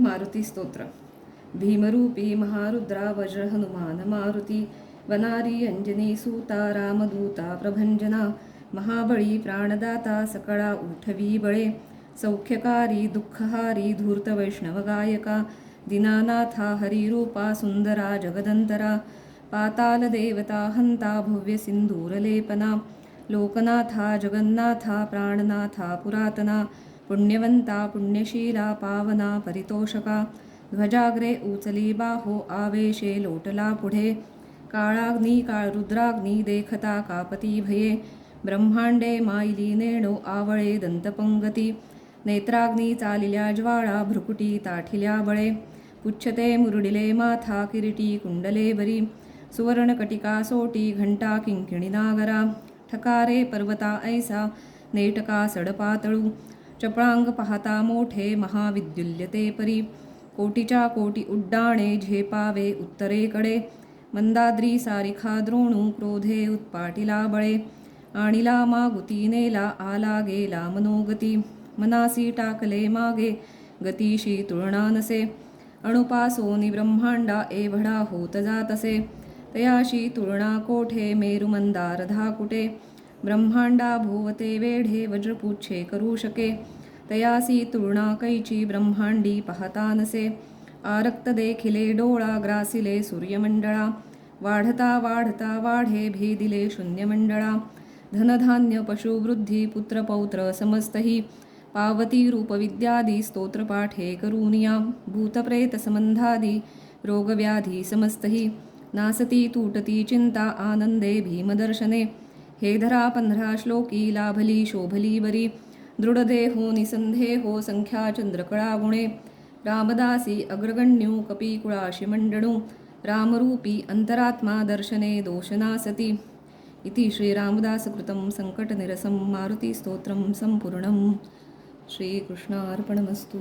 मारुती स्तोत्र। भीमरूपी महारुद्रा वज्र हनुमान मारुती वनारी अंजनी सूता रामदूता प्रभंजना महाबळी प्राणदाता सकळा उठवी बळे सौख्यकारी दुःखहारी धूर्त वैष्णव गायका दिनानाथा हरिरूपा सुंदरा जगदंतरा पाताल देवता हंता भव्य सिंदूरलेपना लोकनाथा जगन्नाथा प्राणनाथा पुरातना पुण्यवंता पुण्यशीला पावना परितोषका ध्वजाग्रे उचली बाहो आवेशे लोटला पुढे काळाग्नी काळ रुद्राग्नी देखता कापती भये ब्रह्मांडे मायली नेणो आवळे दंतपंगती नेत्राग्नी चालिल्या ज्वाळा भ्रुकुटी ताठिल्या बळे पुच्छते मुरडिले माथा किरीटी कुंडले बरी सुवर्णकटिका सोटी घंटा किंकिणी नागरा ठकारे पर्वता ऐसा नेटका सडपातळू चपळांग पाहता मोठे महाविद्युल्यते परी. कोटीच्या कोटी उड्डाणे झेपावे उत्तरेकडे. मंदाद्री सारिखा द्रोणू क्रोधे उत्पाटिला बळे. आणिला मागुती नेला आला गेला मनोगती. मनासी टाकले मागे गतीशी तुळणा नसे. अणुपासोनी ब्रह्मांडा एवढा होत जातसे तयाशी तुळणा कोठे मेरुमंदारधा कुटे ब्रह्मांडा भुवते वेढे वज्रपुच्छे करू शके. तयासी तुळणा कैची ब्रह्मांडी पाहता नसे. आरक्त देखिले डोळा ग्रासिले सूर्यमंडळा. वाढता वाढता वाढे भेदिले शून्यमंडळा. धनधान्य पशुवृद्धी पुत्रपौत्र समस्तही. पावती रूपविद्यादी स्तोत्रपाठे करूनिया भूतप्रेतसंबंधादी रोगव्याधी समस्तही. नासती तूटती चिंता आनंदे भीमदर्शने. हे धरा पंधरा श्लोकी लाभली शोभली बरी दृढदेहो निसंदेहो संख्या चंद्रकळा गुणे. रामदासी अग्रगण्यू कपीकुळाशि मंडणू. रामरूपी अंतरात्मा दर्शने दोषनासती. इति श्रीरामदासकृतं सङ्कटनिरसं मारुतिस्तोत्रं सम्पूर्णं श्रीकृष्णार्पणमस्तु.